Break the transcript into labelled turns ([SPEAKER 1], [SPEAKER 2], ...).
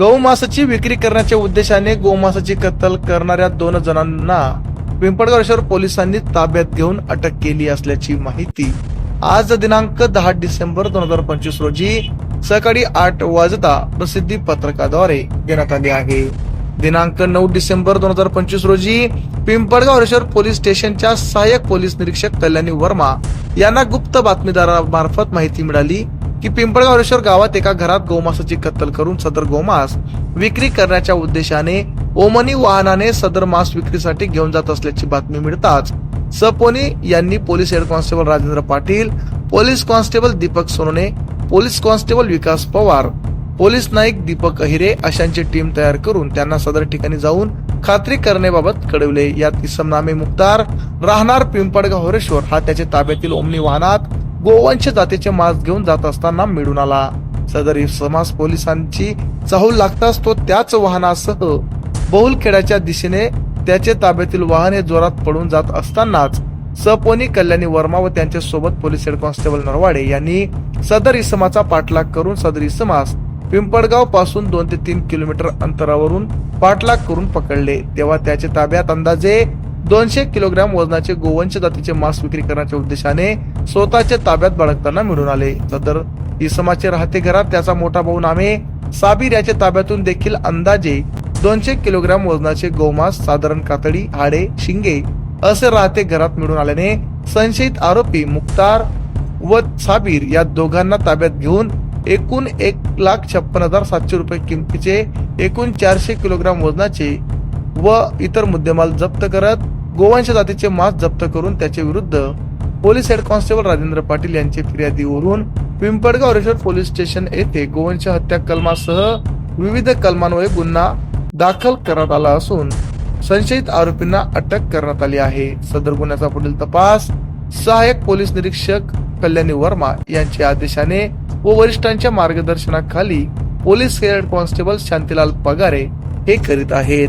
[SPEAKER 1] गौमासाची विक्री करण्याच्या उद्देशाने गोमासाची कत्तल करणाऱ्या दोन जणांना पिंपळगाव शहर पोलिसांनी ताब्यात घेऊन अटक केली असल्याची माहिती आज दिनांक दहा डिसेंबर दोन हजार पंचवीस रोजी सकाळी आठ वाजता प्रसिद्धी पत्रकाद्वारे देण्यात आली आहे. दिनांक नऊ डिसेंबर दोन हजार पंचवीस रोजी पिंपळगाव हरेश्वर पोलीस स्टेशनच्या सहाय्यक पोलीस निरीक्षक कल्याणी वर्मा यांना गुप्त बातमीदारामार्फत माहिती मिळाली. की पिंपळगावरेश्वर गावात एका घरात गोमासाची कत्तल करून सदर गोमास विक्री करण्याच्या उद्देशाने ओमनी वाहनाने सदर मांस विक्रीसाठी घेऊन जात असल्याची बातमी मिळताच सपोनी यांनी police head constable Rajendra Patil police constable Deepak Sonone police constable Vikas Pawar police naik Deepak Ahire अशांची टीम तयार करून त्यांना सदर ठिकाणी जाऊन खात्री करण्याबाबत कळवले. यात इसमनामे मुक्तार राहणार पिंपळगाव हरेश्वर हा त्याच्या ताब्यातील ओमनी वाहनात गोवंश जातीचे मांस घेऊन जात असताना मिळून आला. सदर समाज पोलिसांची चाहूल लागताच तो त्याच वाहनासह बहुलखेड्याच्या दिशेने त्याचे ताब्यातील वाहने जोरात पडून जात असतानाच सपोनी कल्याणी वर्मा व त्यांच्यासोबत पोलीस हेड कॉन्स्टेबल नरवाडे यांनी सदर इसमाचा पाठलाग करून सदर इसमास पिंपळगावपासून दोन ते तीन किलोमीटर अंतरावरून पाठलाग करून पकडले. तेव्हा त्याचे ताब्यात अंदाजे दोनशे किलोग्रॅम वजनाचे गोवंश जातीचे मांस विक्री करण्याच्या उद्देशाने स्वतःच्या ताब्यात बाळगताना मिळून आले. सदर इसमाचे राहते घरात त्याचा मोठा भाऊ नामे साबीर याच्या ताब्यातून देखील अंदाजे दोनशे किलोग्रॅम वजनाचे गोमांस साधारण कातडी हाडे शिंगे असे राहते घरात मिळून आल्याने संशयित आरोपी मुक्तार व साबीर या दोघांना ताब्यात घेऊन एकूण एक लाख छप्पन हजार सातशे रुपये किमतीचे एकूण चारशे किलोग्राम वजनाचे व इतर मुद्देमाल जप्त करत गोवंश जातीचे मांस जप्त करून त्याच्या विरुद्ध police head constable Rajendra Patil यांची फिर्यादीवरून पिंपळगाव रेश्वर पोलीस स्टेशन येथे गोवंश हत्या कलमासह विविध कलमांवर गुन्हा दाखल करण्यात आला असून संशयित आरोपींना अटक करण्यात आली आहे. सदर गुन्ह्याचा पुढील तपास सहाय्यक पोलीस निरीक्षक कल्याणी वर्मा यांच्या आदेशाने व वरिष्ठांच्या मार्गदर्शनाखाली police head constable Shantilal Pagare हे करीत आहेत.